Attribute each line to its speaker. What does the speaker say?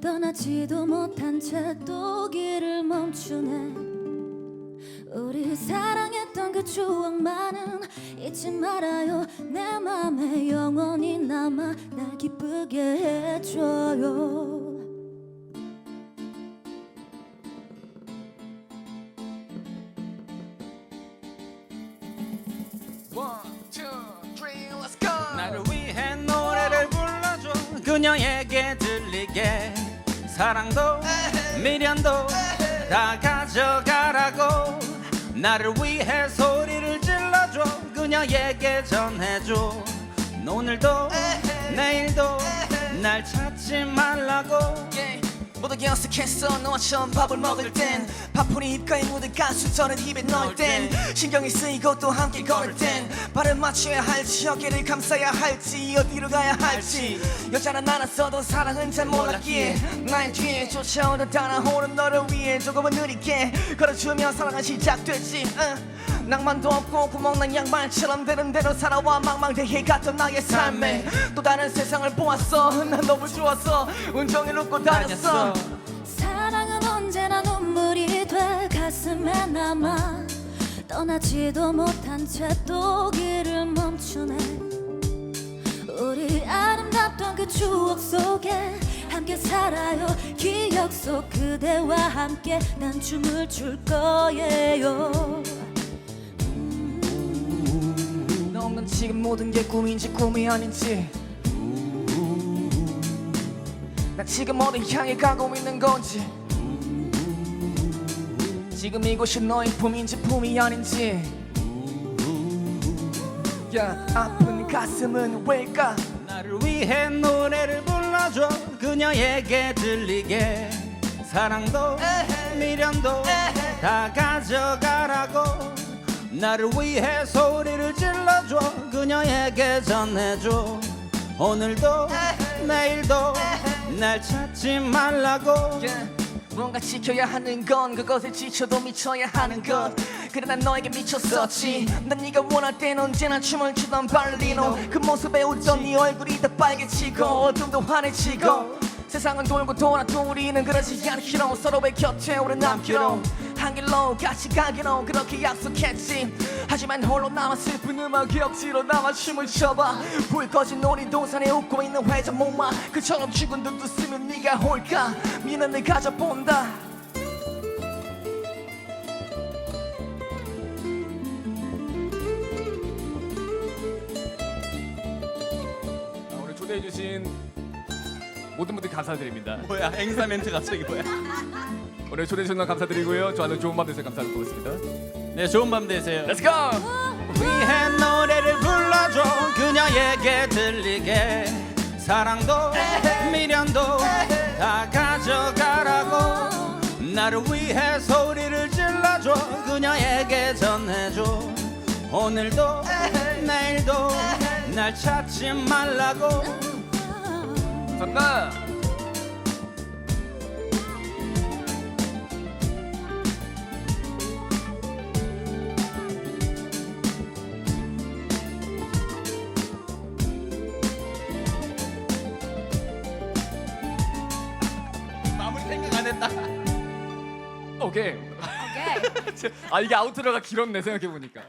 Speaker 1: 떠나지도 못한 채 또 길을 멈추네. 우리 사랑했던 그 추억만은 잊지 말아요. 내 맘에 영원히 남아 날 기쁘게 해줘요.
Speaker 2: One, two, three, let's go.
Speaker 3: 나를 위해 노래를 불러줘. 그녀에게 들리게 사랑도 미련도 다 가져가라고. 나를 위해 소리를 질러줘. 그녀에게 전해줘. 오늘도 내일도 날 찾지 말라고.
Speaker 2: 모두 연습했어. 너와 처음 밥을 먹을 땐 파풀이 입가에 묻은 가수저는 입에 넣을 땐 신경이 쓰이고 또 함께 걸을 땐 발을 맞춰야 할지 어깨를 감싸야 할지 어디로 가야 할지. 여자는 많았어도 사랑은 잘 몰랐기에 나의 뒤에 쫓아오던 따라오는 너를 위해 조금은 느리게 걸어주면 사랑은 시작됐지. 응. 낭만도 없고 구멍난 양말처럼 되는 대로 살아와 망망대해 갔던 나의 삶에 또 다른 세상을 보았어. 난 너무 좋았어. 운정을 웃고 다녔어.
Speaker 1: 사랑은 언제나 눈물이 돼 가슴에 남아. 떠나지도 못한 채 또 길을 멈추네. 우리 아름답던 그 추억 속에 함께 살아요. 기억 속 그대와 함께 난 춤을 출 거예요
Speaker 2: 지금 모든 게 꿈인지 꿈이 아닌지. 나 지금 어디 향해 가고 있는 건지. 지금 이곳이 너의 품인지 품이 아닌지. 야 아픈 가슴은 왜일까?
Speaker 3: 나를 위해 노래를 불러줘. 그녀에게 들리게. 사랑도 미련도 다 가져가라고 나를 위해 소리를 질러줘. 그녀에게 전해줘. 오늘도 내일도 날 찾지 말라고.
Speaker 2: 뭔가 지켜야 하는 건 그것에 지쳐도 미쳐야 하는 것. 그래 난 너에게 미쳤었지. 난 네가 원할 땐 언제나 춤을 추던 발리노. 그 모습에 웃던 네 얼굴이 더 빨개지고 어둠도 환해지고. 세상은 돌고 돌아 또 우리는 그러지 않기로 서로의 곁에 오래 남기로 한 길로 같이 가기로 그렇게 약속했지. 하지만 홀로 남아 슬픈 음악 기억지로 남아 춤을 춰봐. 불 꺼진 놀이동산에 웃고 있는 회전 목마. 그처럼 죽은 듯 웃으면 네가 올까? 미련을 가져본다.
Speaker 4: 아, 오늘 초대해주신 모든 분들 감사드립니다.
Speaker 3: 뭐야 행사 멘트 갑자기 뭐야
Speaker 4: 오늘 초대해 주셔서 감사드리고요. 저한테 좋은 밤 되세요. 감사드리겠습니다.
Speaker 3: 네 좋은 밤 되세요
Speaker 4: Let's go!
Speaker 3: 위해 노래를 불러줘 그녀에게 들리게 사랑도 미련도 다 가져가라고 나를 위해 소리를 질러줘 그녀에게 전해줘 오늘도 내일도 날 찾지 말라고
Speaker 4: 감사합니다.
Speaker 3: 마무리 생각 안 했다
Speaker 4: 오케이.
Speaker 1: 오케이
Speaker 4: 아 이게 아우트로가 길었네 생각해 보니까.